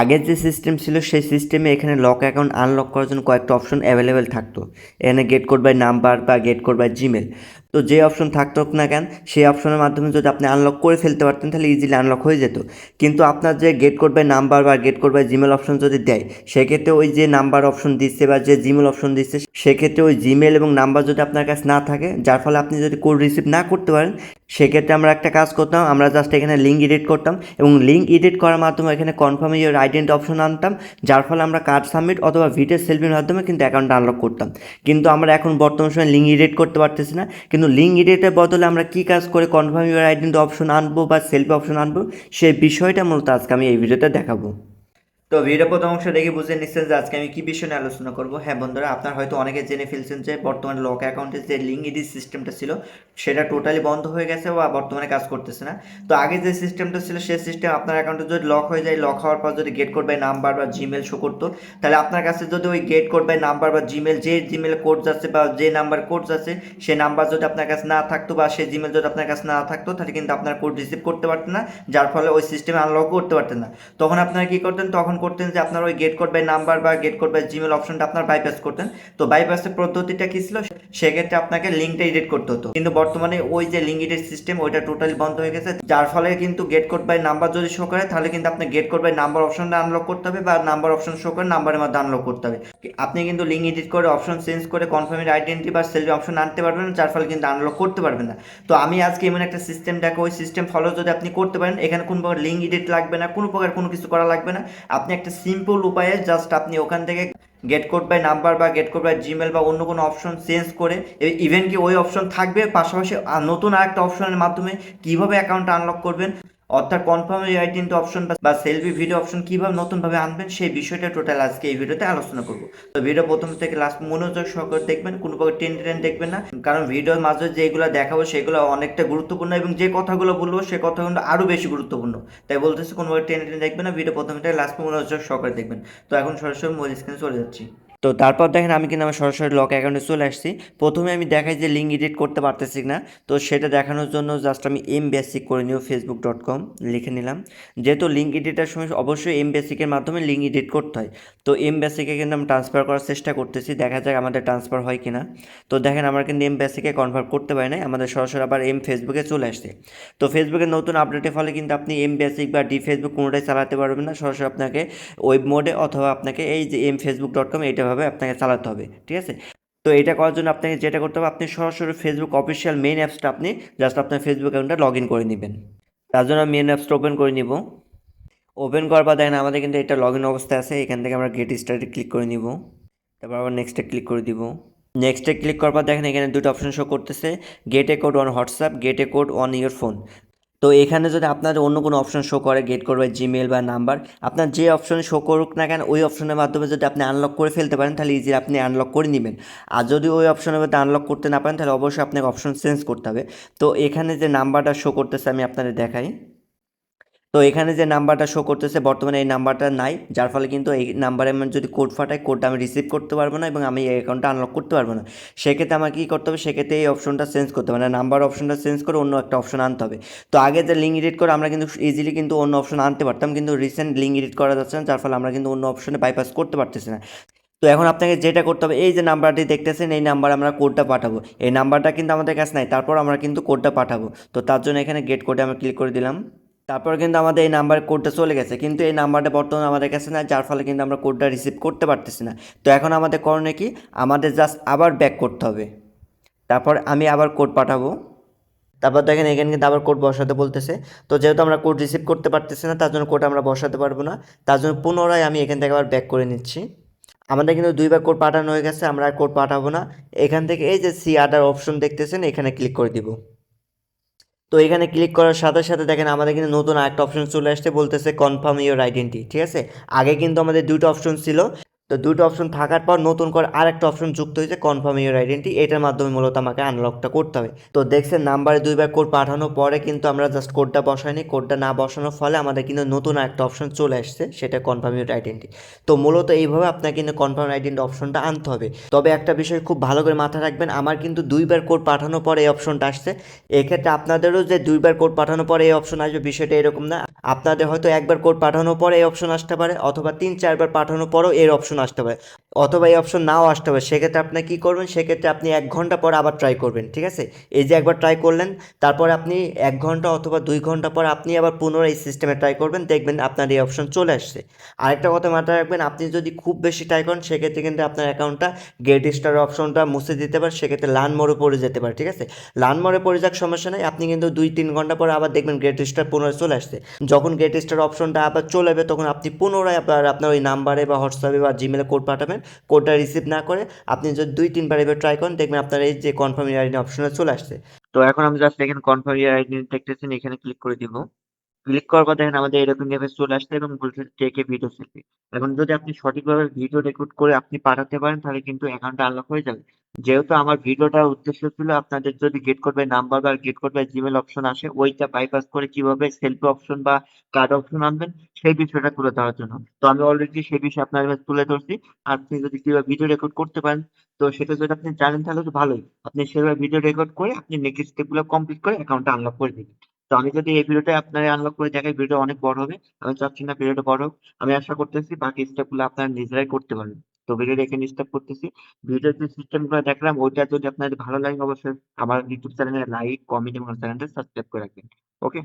আগের যে সিস্টেম ছিল, সেই সিস্টেমে এখানে লক অ্যাকাউন্ট আনলক করার জন্য কয়েকটা অপশন অ্যাভেলেবেল থাকতো। এখানে গেট কোড বাই নাম্বার বা গেট কোড বাই জিমেল তো যে অপশন থাকতো না কেন, সেই অপশনের মাধ্যমে যদি আপনি আনলক করে ফেলতে পারতেন, তাহলে ইজিলি আনলক হয়ে যেত। কিন্তু আপনার যে গেট কোড বাই নাম্বার বা get code by Gmail option যদি দেয়, সেক্ষেত্রে ওই যে নাম্বার অপশন দিচ্ছে বা যে জিমেল অপশন দিচ্ছে, সেক্ষেত্রে ওই জিমেল এবং নাম্বার যদি আপনার কাছে না থাকে, যার ফলে আপনি যদি কোড রিসিভ না করতে পারেন, সেক্ষেত্রে আমরা একটা কাজ করতাম, আমরা জাস্ট এখানে লিঙ্ক এডিট করতাম এবং লিঙ্ক এডিট করার মাধ্যমে এখানে কনফার্ম ইউর আইডেন্টি অপশন আনতাম, যার ফলে আমরা কার্ড সাবমিট অথবা ভিডিও সেলফির মাধ্যমে কিন্তু অ্যাকাউন্ট আনলক করতাম। কিন্তু আমরা এখন বর্তমান সময় লিঙ্ক এডিট করতে পারতেছি না, কিন্তু লিঙ্ক এডিটের বদলে আমরা কি কাজ করে কনফার্ম ইউর আইডেন্টি অপশন আনব বা সেলফি অপশন আনব, সেই বিষয়টা মূলত আজকে আমি এই ভিডিওতে দেখাবো। তো ভিডিও প্রথম অংশ দেখে বুঝে নিচ্ছেন যে আজকে আমি কি বিষয় নিয়ে আলোচনা করব। হ্যাঁ বন্ধুরা, আপনার হয়তো অনেকে জেনে ফেলছেন যে বর্তমানে লক অ্যাকাউন্টের যে লিঙ্ক এডিট সিস্টেমটা ছিল, সেটা টোটালি বন্ধ হয়ে গেছে বা বর্তমানে কাজ করতেছে না। তো আগে যে সিস্টেমটা ছিল সেই সিস্টেম আপনার অ্যাকাউন্টে যদি লক হয়ে যায় লক হওয়ার পর যদি গেট কোড বাই নাম্বার বা জিমেল শো করতো, তাহলে আপনার কাছে যদি ওই গেট কোড বাই নাম্বার বা জিমেল যে জিমেল কোড যাচ্ছে বা যে নাম্বার কোড যাচ্ছে সেই নাম্বার যদি আপনার কাছে না থাকতো বা সেই জিমেল যদি আপনার কাছে না থাকতো, তাহলে কিন্তু আপনার কোড রিসিভ করতে পারতেন না, যার ফলে ওই সিস্টেমে আনলক করতে পারতেন না। তখন আপনারা কি করতেন? তখন করতেন যে আপনার ওই গেট কোড বাই নাম্বার বা গেট কোড বাই জিমেল অপশনটা আপনার বাইপাস করতেন। তো বাইপাসের পদ্ধতিটা কি ছিল? সেক্ষেত্রে আপনাকে লিঙ্কটা এডিট করতে হতো। কিন্তু বর্তমানে ওই যে লিঙ্ক এডিট সিস্টেম ওইটা টোটালি বন্ধ হয়ে গেছে। যার ফলে কিন্তু গেট কোড বাই নাম্বার যদি শো করে, তাহলে কিন্তু আপনি গেট কোড বাই নাম্বার অপশনটা আনলক করতে হবে বা নাম্বার অপশন শো করে নাম্বারের মধ্যে আনলক করতে হবে। আপনি কিন্তু লিঙ্ক এডিট করে অপশন চেঞ্জ করে কনফার্মের আইডেন্টি বা সেলফি অপশন আনতে পারবেন যার ফলে কিন্তু আনলক করতে পারবেন না। তো আমি আজকে এমন একটা সিস্টেম দেখো ওই সিস্টেম ফলো যদি আপনি করতে পারেন, এখানে কোনো প্রকার লিঙ্ক এডিট লাগবে না, কোনো প্রকার কোনো কিছু করা লাগবে না। একটা সিম্পল উপায়ে জাস্ট আপনি ওখান থেকে গেট কোড বাই নাম্বার বা গেট কোড বাই জিমেল বা অন্য কোনো অপশন চেঞ্জ করে ইভেন কি ওই অপশন থাকবে, পাশাপাশি নতুন আর একটা অপশনের মাধ্যমে কীভাবে অ্যাকাউন্ট আনলক করবেন অর্থাৎ কনফার্ম আইডেন্টি অপশন বা সেলফি ভিডিও অপশন কীভাবে নতুনভাবে আনবেন সেই বিষয়টা টোটাল আজকে এই ভিডিওতে আলোচনা করব। তো ভিডিও প্রথম থেকে লাস্ট মনোযোগ সহকারে দেখবেন, কোনো প্রকার টেন টেন দেখবেন না। কারণ ভিডিওর মাঝে যেগুলো দেখাবো সেগুলো অনেকটা গুরুত্বপূর্ণ এবং যে কথাগুলো বলব সে কথাগুলো আরও বেশি গুরুত্বপূর্ণ। তাই বলতেছি কোনো প্রকার টেন টেন দেখবেন না ভিডিও প্রথম থেকে লাস্ট মনোযোগ সহকারে দেখবেন। তো এখন সরাসরি মোবাইল স্ক্রিনে চলে যাচ্ছি। তো তারপর দেখেন আমি কিন্তু আমার সরাসরি লক অ্যাকাউন্টে চলে আসছি। প্রথমে আমি দেখাই যে লিঙ্ক এডিট করতে পারতেছি না তো সেটা দেখানোর জন্য জাস্ট আমি এম বেসিক করে নিও ফেসবুক ডট কম লিখে নিলাম। যেহেতু লিঙ্ক এডিটের সময় অবশ্যই এম বেসিকের মাধ্যমে লিঙ্ক এডিট করতে হয়। তো এম বেসিকে কিন্তু আমি ট্রান্সফার করার চেষ্টা করতেছি, দেখা যাক আমাদের ট্রান্সফার হয় কি না তো দেখেন আমার কিন্তু এম বেসিকে কনভার্ট করতে পারি না আমাদের সরাসরি আবার এম ফেসবুকে চলে আসছে। তো ফেসবুকের নতুন আপডেটের ফলে কিন্তু আপনি এম বেসিক বা ডি ফেসবুক কোনোটাই চালাতে পারবেন না। সরাসরি আপনাকে ওয়েব মোডে অথবা আপনাকে এই যে এম ফেসবুক ডট কম এইটাভাবে আপনাকে চালাতে হবে, ঠিক আছে? তো এটা করার জন্য আপনাকে যেটা করতে হবে, আপনি সরাসরি ফেসবুক অফিসিয়াল মেইন অ্যাপসটা আপনি জাস্ট আপনার ফেসবুক অ্যাকাউন্টটা লগ ইন করে নেবেন। তার জন্য আমি মেন অ্যাপসটা ওপেন করে নিব। ওপেন করার পর দেখেন আমাদের কিন্তু এটা লগ ইন অবস্থায় আছে, এখান থেকে আমরা গেট স্টার্টে ক্লিক করে নিব। তারপর আবার নেক্সটে ক্লিক করে দিব। নেক্সটে ক্লিক করার পর দেখেন এখানে দুটো অপশন শো করতেছে get a code on WhatsApp get a code on your phone তো এখানে যদি আপনার অন্য কোনো অপশন শো করে গেট করবে জিমেল বা নাম্বার আপনার যে অপশনে শো করুক না কেন, ওই অপশনের মাধ্যমে যদি আপনি আনলক করে ফেলতে পারেন, তাহলে ইজি আপনি আনলক করে নেবেন। আর যদি ওই অপশনের মধ্যে আনলক করতে না পারেন, তাহলে অবশ্যই আপনাকে অপশন চেঞ্জ করতে হবে। তো এখানে যে নাম্বারটা শো করতেছে, আমি আপনাদের দেখাই। তো এখানে যে নাম্বারটা শো করতেছে, বর্তমানে এই নাম্বারটা নাই। যার ফলে কিন্তু এই নাম্বারে আমি যদি কোড ফাটাই কোডটা আমি রিসিভ করতে পারব না এবং আমি এই অ্যাকাউন্টটা আনলক করতে পারব না। সেক্ষেত্রে আমাকে কী করতে হবে? সেক্ষেত্রে এই অপশনটা চেঞ্জ করতে হবে। মানে নাম্বার অপশনটা চেঞ্জ করে অন্য একটা অপশন আনতে হবে। তো আগে যে লিঙ্ক এডিট করে আমরা কিন্তু ইজিলি কিন্তু অন্য অপশন আনতে পারতাম, কিন্তু রিসেন্ট লিঙ্ক এডিট করা যাচ্ছে না, যার ফলে আমরা কিন্তু অন্য অপশনে বাইপাস করতে পারতেছি না। তো এখন আপনাকে যেটা করতে হবে, এই যে নাম্বারটি দেখতেছেন, এই নাম্বারে আমরা কোডটা পাঠাবো। এই নাম্বারটা কিন্তু আমাদের কাছে নাই, তারপর আমরা কিন্তু কোডটা পাঠাবো। তো তার জন্য এখানে গেট কোডে আমরা ক্লিক করে দিলাম। তারপর কিন্তু আমাদের এই নাম্বার কোডটা চলে গেছে। কিন্তু এই নাম্বারটা বর্তমানে আমাদের কাছে না, যার ফলে কিন্তু আমরা কোডটা রিসিভ করতে পারতেছি না। তো এখন আমাদের করণে কি? আমাদের জাস্ট আবার ব্যাক করতে হবে। তারপর আমি আবার কোড পাঠাবো। তারপর দেখেন এখানে কিন্তু আবার কোড বসাতে বলতেছে। তো যেহেতু আমরা কোড রিসিভ করতে পারতেছি না, তার জন্য কোড আমরা বসাতে পারব না। তার জন্য পুনরায় আমি এখান থেকে আবার ব্যাক করে নিচ্ছি। আমাদের কিন্তু দুইবার কোড পাঠানো হয়ে গেছে, আমরা আর কোড পাঠাবো না। এখান থেকে এই যে সি আদার অপশন দেখতেছেন, এখানে ক্লিক করে দিব। তো এখানে ক্লিক করার সাথে সাথে দেখেন আমাদের কিন্তু নতুন আরেকটা অপশন চলে আসছে, বলতেছে কনফার্ম ইউর আইডেন্টি ঠিক আছে? আগে কিন্তু আমাদের দুটো অপশন ছিল। তো দুটো অপশন থাকার পর নতুন করে আরেকটা অপশন যুক্ত হয়েছে কনফার্ম ইউর আইডেন্টি এটার মাধ্যমে মূলত আমাকে আনলকটা করতে হবে। তো দেখছেন নাম্বারে দুইবার কোড পাঠানোর পরে কিন্তু আমরা জাস্ট কোডটা বসাইনি। কোডটা না বসানোর ফলে আমাদের কিন্তু নতুন একটা অপশন চলে আসছে, সেটা কনফার্ম ইউর আইডেন্টি তো মূলত এইভাবে আপনাকে কিন্তু কনফার্ম আইডেন্টি অপশনটা আনতে হবে। তবে একটা বিষয় খুব ভালো করে মাথায় রাখবেন, আমার কিন্তু দুইবার কোড পাঠানোর পরে এই অপশনটা আসছে। এক্ষেত্রে আপনাদেরও যে দুইবার কোড পাঠানোর পরে এই অপশন আসবে, বিষয়টা এরকম না। আপনাদের হয়তো একবার কোড পাঠানোর পরে এই অপশন আসতে পারে, অথবা তিন, চারবার পাঠানোর পরেও এর অপশন আসতে পারে অথবা এই অপশন নাও আসতে হবে, সেক্ষেত্রে আপনি কী করবেন, সেক্ষেত্রে আপনি এক ঘণ্টা পর আবার ট্রাই করবেন, ঠিক আছে? এই যে একবার ট্রাই করলেন, তারপর আপনি এক ঘণ্টা অথবা দুই ঘণ্টা পর আপনি আবার পুনরায় এই সিস্টেমে ট্রাই করবেন, দেখবেন আপনার এই অপশন চলে আসছে। আরেকটা কথা মাথায় রাখবেন, আপনি যদি খুব বেশি ট্রাই করেন, সেক্ষেত্রে কিন্তু আপনার অ্যাকাউন্টটা গেট স্টার অপশনটা মুছে দিতে পারে, সেক্ষেত্রে লান মোড়ে পড়ে যেতে পারে, ঠিক আছে? লান মোড়ে পড়ে যাক, সমস্যা নেই, আপনি কিন্তু দুই তিন ঘণ্টা পর আবার দেখবেন গ্রেট স্টার পুনরায় চলে আসছে। যখন গ্রেট স্টার অপশনটা আবার চলে যাবে তখন আপনি পুনরায় আবার আপনার ওই নাম্বারে বা হোয়াটসঅ্যাপে বা জিমেলে কোড পাঠাবেন কোডটা রিসিভ না করে আপনি যদি দুই, তিনবার এবার ট্রাই করেন, দেখবেন আপনার এই যে কনফার্ম ইয়ার আইডি অপশনে চলে আসছে। তো এখন আমি জাস্ট এখানে কনফার্ম ইয়ার আইডি দেখতেছেন, এখানে ক্লিক করে দিব। ক্লিক করার পর দেখেন আমাদের এরকম ইন্টারফেস চলে আসছে এবং বলছে টেকে ভিডিও সেলফি এখন যদি আপনি সঠিকভাবে ভিডিও রেকর্ড করে আপনি পাঠাতে পারেন, তাহলে কিন্তু অ্যাকাউন্টটা আনলক হয়ে যাবে। যেহেতু আমার ভিডিওটার উদ্দেশ্য ছিল আপনাদের যদি গেট করবে নাম্বার বা গেট করবে জিমেল অপশন আসে, ওইটা বাইপাস করে কীভাবে সেলফি অপশন বা কার্ড অপশন আনবেন, সেই বিষয়টা তুলে ধরার জন্য। তো আমি অলরেডি সেই বিষয়ে আপনার তুলে ধরছি। আপনি যদি কীভাবে ভিডিও রেকর্ড করতে পারেন, তো সেটা যদি আপনি জানেন, তাহলে তো ভালোই। আপনি সেভাবে ভিডিও রেকর্ড করে আপনি নেক্সট স্টেপগুলো কমপ্লিট করে অ্যাকাউন্টটা আনলক করে দিবেন। তো আমি যদি এই ভিডিওটা আপনার আনলক করে দেখাই ভিডিওটা অনেক বড় হবে। আমি চাচ্ছি না ভিডিওটা বড় হোক। আমি আশা করতেছি বাকি স্টেপগুলো আপনারা নিজেরাই করতে পারবেন। তো ভিডিও দেখে স্টপ করতেছি। ভিডিওর যে সিস্টেমগুলো দেখলাম, ওইটা যদি আপনাদের ভালো লাগে, অবশ্যই আমার ইউটিউব চ্যানেলে লাইক কমেন্ট এবং চ্যানেলটা সাবস্ক্রাইব করে রাখবেন। ওকে